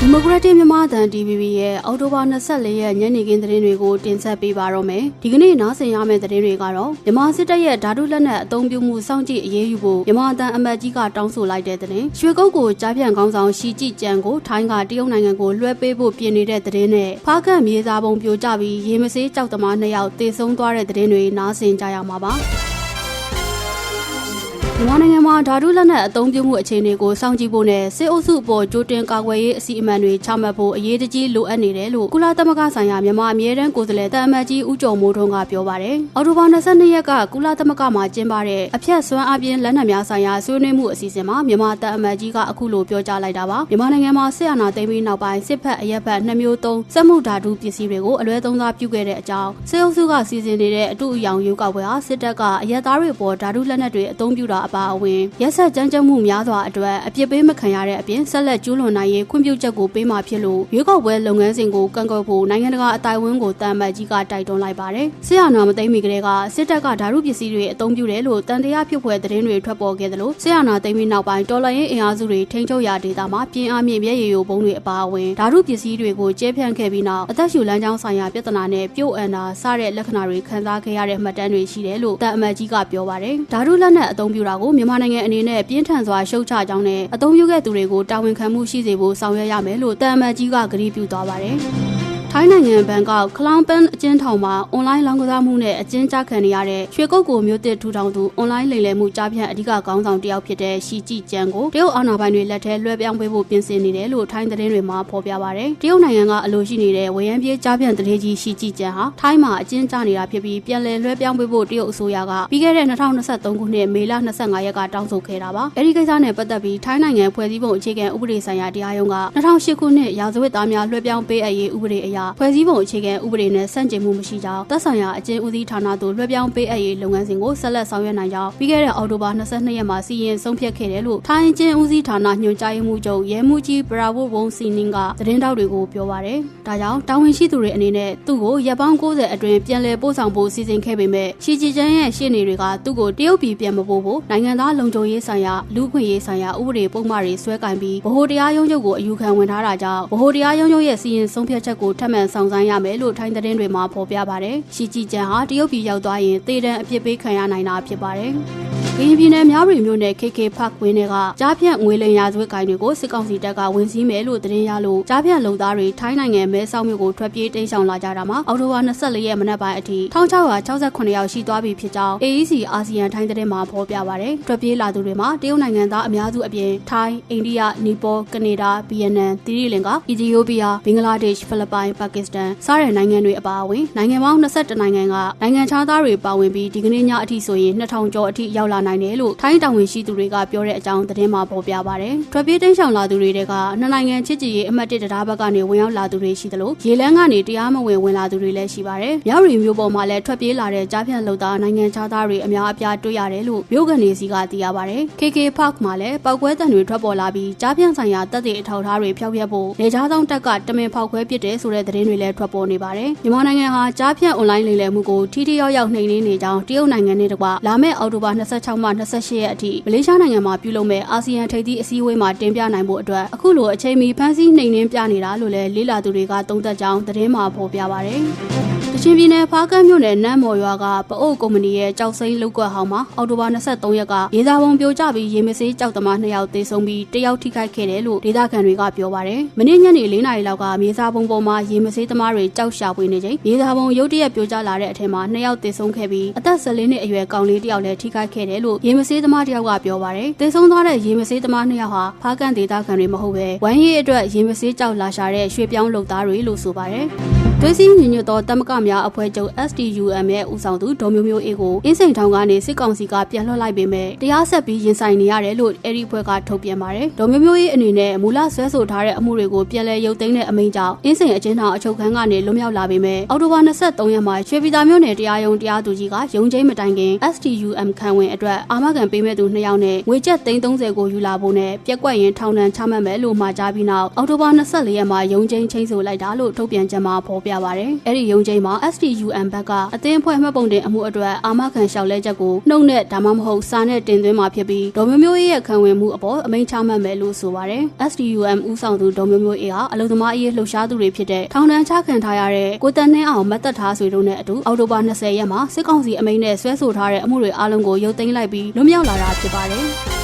ဒီမိုကရက်တစ်မြန်မာအသံ DVB ရဲ့အောက်တိုဘာ24ရက်ညနေခင်းသတင်းတွေကိုတင်ဆက်ပေးပါတော့မယ်။ဒီကနေ့နားဆင်ရမယ့်သတင်းတွေကတော့မြန်မာစစ်တပ်ရဲ့ဓာတုလက်နက်အသုံးပြုမှုစောင့်ကြည့်အရေးယူဖို့မြန်မာအသံအမတ်ကြီးကတောင်းဆိုလိုက်တဲ့သတင်း။ရွှေကုတ်ကိုကြားပြန်ကောင်းဆောင်ရှီကြည်ကြံကိုထိုင်းကတရုတ်နိုင်ငံကိုလွှဲပေးဖို့ပြင်နေတဲ့သတင်းနဲ့ဖားကန့်မြေစာပုံပြိုကျပြီးရေမဆေးကြောက်သမားနှစ်ယောက်တေဆုံးသွားတဲ့သတင်းတွေနားဆင်ကြရမှာပါ။ မြန်မာနိုင်ငံမှာဓာတုလက်နက်အသုံးပြုမှုအခြေအနေကိုစောင့်ကြည့်ဖို့နဲ့စစ်အုပ်စုအပေါ်ကြိုတင်ကာကွယ်ရေးအစီအမံတွေချမှတ်ဖို့အရေးတကြီးလိုအပ်နေတယ်လို့ကုလသမဂ္ဂဆိုင်ရာမြန်မာအမြဲတမ်းကိုယ်စားလှယ်တာအမတ်ကြီးဦးကျော်မိုးထွန်းကပြောပါတယ်။အော်တိုဘာ22ရက်ကကုလသမဂ္ဂမှာကျင်းပတဲ့အဖျက်စွမ်းအပြင်လက်နက်များဆိုင်ရာဆွေးနွေးမှုအစီအစဉ်မှာမြန်မာတာအမတ်ကြီးကအခုလိုပြောကြားလိုက်တာပါ။မြန်မာနိုင်ငံမှာစစ်အာဏာသိမ်းပြီးနောက်ပိုင်းစစ်ဖက်အရက်ဖက်နှမျိုးသုံးစက်မှုဓာတုပစ္စည်းတွေကိုအလွဲသုံးစားပြုခဲ့တဲ့အကြောင်းစစ်အုပ်စုကစီစဉ်နေတဲ့အတူအယောင်ရွေးကောက်ပွဲဟာစစ်တပ်ကအရက်သားတွေပေါ်ဓာတုလက်နက်တွေအသုံးပြုတာအပါအဝင်ရက်ဆက်ကြမ်းကြုတ်မှုများစွာအတွက်အပြစ်ပေးမခံရတဲ့အပြင်ဆက်လက်ကျူးလွန်နိုင်ရေးခွင့်ပြုချက်ကိုပေးမှဖြစ်လို့ရွေးကောက်ပွဲလုပ်ငန်းစဉ်ကိုကန့်ကွက်ဖို့နိုင်ငံတကာအတိုင်းအဝန်ကိုတန်မတ်ကြီးကတိုက်တွန်းလိုက်ပါတယ်။ဆရာနာမသိမ်းမီကလေးကစစ်တပ်ကဓာတုပစ္စည်းတွေအသုံးပြုတယ်လို့တန်တရားဖြစ်ဖွယ်သတင်းတွေထွက်ပေါ်ခဲ့တယ်လို့ဆရာနာသိမ်းပြီးနောက်ပိုင်းတော်လှန်ရေးအင်အားစုတွေထိန်းချုပ်ရာဒေသမှာပြင်းအားမြင့်မျက်ရည်ယိုပုံးတွေအပါအဝင်ဓာတုပစ္စည်းတွေကိုကျဲဖြန့်ခဲ့ပြီးနောက်အသက်ရှူလမ်းကြောင်းဆိုင်ရာပြဿနာနဲ့ပြုတ်အန်တာစတဲ့လက္ခဏာတွေခံစားခဲ့ရတဲ့မှတ်တမ်းတွေရှိတယ်လို့တန်အမတ်ကြီးကပြောပါတယ်။ဓာတုလက်နက်အသုံးပြုတာကိုမြန်မာနိုင်ငံအနေနဲ့ပြင်းထန်စွာရှုတ်ချကြောင်းနဲ့အသုံးပြုခဲ့သူတွေကိုတာဝန်ခံမှုရှိစေဖို့ဆောင်ရွက်ရမယ်လို့တန်အမတ်ကြီးကကတိပြုသွားပါတယ်။ ထိုင်းနိုင်ငံဘန်ကောက်ခလောင်ပန်အကျဉ်းထောင်မှာအွန်လိုင်းလောင်းကစားမှုနဲ့အကျဉ်းချခံနေရတဲ့ရွှေကုတ်ကိုမြို့တစ်ထူထောင်သူအွန်လိုင်းလိမ်လည်မှုကြားဖြတ်အဓိကခေါင်းဆောင်တစ်ယောက်ဖြစ်တဲ့ရှီကြည်ကျန်ကိုတရုတ်အာဏာပိုင်တွေလက်ထဲလွှဲပြောင်းပေးဖို့ပြင်ဆင်နေတယ်လို့ထိုင်းသတင်းတွေမှာဖော်ပြပါဗျ။တရုတ်နိုင်ငံကအလိုရှိနေတဲ့ဝရမ်းပြေးကြားဖြတ်တရေကြီးရှီကြည်ကျန်ဟာထိုင်းမှာအကျဉ်းချနေတာဖြစ်ပြီးပြန်လည်လွှဲပြောင်းပေးဖို့တရုတ်အစိုးရကပြီးခဲ့တဲ့2023ခုနှစ်မေလ25ရက်ကတောင်းဆိုခဲ့တာပါ။အဲဒီကိစ္စနဲ့ပတ်သက်ပြီးထိုင်းနိုင်ငံဖွဲ့စည်းပုံအခြေခံဥပဒေဆိုင်ရာတရားရုံးက2008ခုနှစ်ရာဇဝတ်သားများလွှဲပြောင်းပေးအပ်ရေးဥပဒေအရဖွဲ့စည်းပုံအခြေခံဥပဒေနဲ့ဆန့်ကျင်မှုမရှိကြောင်းသက်ဆိုင်ရာအကျဉ်းဦးစီးဌာနသို့လွှဲပြောင်းပေးအပ်ရေးလုပ်ငန်းစဉ်ကိုဆက်လက်ဆောင်ရွက်နိုင်ကြောင်းပြီးခဲ့တဲ့အောက်တိုဘာ22ရက်မှာစီရင်ဆုံးဖြတ်ခဲ့တယ်လို့ထိုင်းအကျဉ်းဦးစီးဌာနညွှန်ကြားရေးမှူးချုပ်ရဲမှူးကြီးဘရာဝတ်ဝုံစီနင်းကသတင်းတောက်တွေကိုပြောပါရယ်။ဒါကြောင့်တာဝန်ရှိသူတွေအနေနဲ့သူ့ကိုရပ်ပေါင်း90အတွင်းပြန်လည်ပို့ဆောင်ဖို့စီစဉ်ခဲ့ပေမဲ့ရှီဂျီကျန်းရဲ့ရှေ့နေတွေကသူ့ကိုတရုတ်ပြည်ပြန်မပို့ဖို့နိုင်ငံသားလုံခြုံရေးဆိုင်ရာလူ့ခွင့်ရေးဆိုင်ရာဥပဒေပုံမှန်တွေဆွဲကင်ပြီးဗဟိုတရားရုံးချုပ်ကိုအယူခံဝင်ထားတာကြောင့်ဗဟိုတရားရုံးချုပ်ရဲ့စီရင်ဆုံးဖြတ်ချက်ကိုထပ်မံဆောင်ဆိုင်ရမယ်လို့ထိုင်းသတင်းတွေမှာဖော်ပြပါတယ်။ရှီဂျီကျန်ဟာတရုတ်ပြည်ရောက်သွားရင်တေတံအပြစ်ပေးခံရနိုင်တာဖြစ်ပါတယ်။ ကရင်ပြည်နယ်မြဝတီမြို့နယ် KK Park ဝင်းတွေကကြားဖြန့်ငွေလိမ်ရာဇဝတ်ကိုင်တွေကိုစစ်ကောင်စီတပ်ကဝင်စည်းမယ်လို့သတင်းရလို့ကြားဖြန့်လုံသားတွေထိုင်းနိုင်ငံမဲဆောက်မြို့ကိုထွက်ပြေးတိမ်းရှောင်လာကြတာမှာအော်တိုဘာ24ရက်မနက်ပိုင်းအထိ1668ယောက်ရှိသွားပြီဖြစ်ကြောင်း AEC အာဆီယံထိုင်းသတင်းမှာဖော်ပြပါတယ်။ထွက်ပြေးလာသူတွေမှာတရုတ်နိုင်ငံသားအများစုအပြင်ထိုင်း၊အိန္ဒိယ၊နီပေါ၊ကနေဒါ၊ဗီယက်နမ်၊သီရိလင်္ကာ၊အီသီယိုးပီးယား၊ဘင်္ဂလားဒေ့ရှ်၊ဖိလစ်ပိုင်၊ပါကစ္စတန်စတဲ့နိုင်ငံတွေအပါအဝင်နိုင်ငံပေါင်း22နိုင်ငံကနိုင်ငံခြားသားတွေပါဝင်ပြီးဒီကနေ့ညအထိဆိုရင်2000ကျော်အထိရောက်လာနိုင်တယ်လို့ထိုင်းတာဝန်ရှိသူတွေကပြောတဲ့အကြောင်းသတင်းမှာပေါ်ပြပါဗျ။ထွက်ပြေးတိမ်းရှောင်လာသူတွေကနှစ်နိုင်ငံချစ်ကြည်ရေးအမှတ်၁တရားဘက်ကနေဝင်ရောက်လာသူတွေရှိသလိုရေလန်းကနေတရားမဝင်ဝင်လာသူတွေလည်းရှိပါတယ်။မြောက်ရီမျိုးပေါ်မှာလည်းထွက်ပြေးလာတဲ့ကြားဖြတ်လုံသားနိုင်ငံခြားသားတွေအများအပြားတွေ့ရတယ်လို့မြို့ကနေစီကသိရပါတယ်။ KK Park မှာလည်းပောက်ကွဲတံတွေထွက်ပေါ်လာပြီးကြားဖြတ်ဆိုင်ရာတပ်တွေအထောက်အထားတွေဖျောက်ဖျက်ဖို့လေကြားဆောင်တက်ကတမင်ဖောက်ခွဲပစ်တယ်ဆိုတဲ့သတင်းတွေလည်းထွက်ပေါ်နေပါတယ်။မြန်မာနိုင်ငံဟာကြားဖြတ်အွန်လိုင်းလိမ်လည်မှုကိုထိထိရောက်ရောက်နှိမ်နင်းနေကြောင်းတရုတ်နိုင်ငံနဲ့တကွလာမယ့်အောက်တိုဘာ26မှ28ရက်အထိမလေးရှားနိုင်ငံမှာပြုလုပ်မဲ့အာဆီယံထိပ်သီးအစည်းအဝေးမှာတင်ပြနိုင်ဖို့အတွက်အခုလိုအချိန်မီဖန်ဆီးနှိမ်နင်းပြနေတာလို့လည်းလေးလာသူတွေကသုံးသပ်ကြောင်းသတင်းမှာဖော်ပြပါဗျ။ ကချင်ပြည်နယ်ဖားကန့်မြို့နယ်နမ်းမော်ရွာကပအုပ်ကုမ္ပဏီရဲ့ကြောက်စိမ်းလုပ်ကွက်ဟောင်းမှာအော်တိုဘာ23ရက်ကရေသာပုံပြိုကျပြီးရေမဆေးကြောက်သမား2ယောက်သေဆုံးပြီး1ယောက်ထိခိုက်ခဲ့တယ်လို့ဒေသခံတွေကပြောပါတယ်။မနေ့ညနေ4နာရီလောက်ကမြေစာပုံပေါ်မှာရေမဆေးသမားတွေကြောက်ရှာပွေနေချိန်မြေစာပုံရုတ်တရက်ပြိုကျလာတဲ့အထက်မှာ2ယောက်သေဆုံးခဲ့ပြီးအသက်14နှစ်အရွယ်ကောင်လေး1ယောက်လည်းထိခိုက်ခဲ့တယ်လို့ရေမဆေးသမား1ယောက်ကပြောပါတယ်။သေဆုံးသွားတဲ့ရေမဆေးသမား2ယောက်ဟာဖားကန့်ဒေသခံတွေမဟုတ်ပဲဝမ်းရည်အတွက်ရေမဆေးကြောက်လာရှာတဲ့ရွှေပြောင်းလုပ်သားတွေလို့ဆိုပါတယ်။ သွေးစည်းညီညွတ်သောတမကများအဖွဲ့ချုပ် STUM ရဲ့ဦးဆောင်သူဒေါ်မျိုးမျိုးအေးကိုအင်းစိန်ထောင်ကနေစစ်ကောင်စီကပြန်လွှတ်လိုက်ပေမဲ့တရားဆက်ပြီးရင်ဆိုင်နေရတယ်လို့အဲ့ဒီအဖွဲ့ကထုတ်ပြန်ပါတယ်။ဒေါ်မျိုးမျိုးအေးအနေနဲ့မူလဆွဲဆိုထားတဲ့အမှုတွေကိုပြန်လည်ရုပ်သိမ်းတဲ့အမိန့်ကြောင့်အင်းစိန်အကျဉ်းထောင်အချုပ်ခန်းကနေလွတ်မြောက်လာပေမဲ့အောက်တိုဘာ23ရက်မှာရွှေပြည်သာမြို့နယ်တရားရုံးတရားသူကြီးကရုံးချင်းမတိုင်ခင် STUM ခံဝင်အတွက်အာမခံပေးမဲ့သူ2ယောက်နဲ့ငွေကျပ်330ကိုယူလာဖို့နဲ့ပြက်ကွက်ရင်ထောင်ဒဏ်ချမှတ်မယ်လို့မှာကြားပြီးနောက်အောက်တိုဘာ24ရက်မှာရုံးချင်းချင်းဆိုလိုက်တာလို့ထုတ်ပြန်ချက်မှာဖော်ပြပါဗျ။အဲ့ဒီရုံးချိန်မှာ STUM ဘက်ကအသင်းအဖွဲ့မှတ်ပုံတင်အမှုအတွက်အာမခံလျှောက်လဲချက်ကိုနှုတ်နဲ့ဒါမှမဟုတ်စာနဲ့တင်သွင်းမှာဖြစ်ပြီးဒေါ်မျိုးမျိုးရဲ့ခံဝင်မှုအပေါ်အမိန့်ချမှတ်မယ်လို့ဆိုပါတယ်။ STUM ဦးဆောင်သူဒေါ်မျိုးမျိုးအေးဟာအလုံသမားအရေးလှုပ်ရှားသူတွေဖြစ်တဲ့ထောင်ဒဏ်ချခံထားရတဲ့ကိုတန်နှင်းအောင်မတ်သက်ထားဆွေတို့နဲ့အတူအောက်တိုဘာ20ရက်မှာစစ်ကောင်စီအမိန့်နဲ့ဆွဲဆိုထားတဲ့အမှုတွေအလုံးကိုရုပ်သိမ်းလိုက်ပြီးလွတ်မြောက်လာတာဖြစ်ပါတယ်။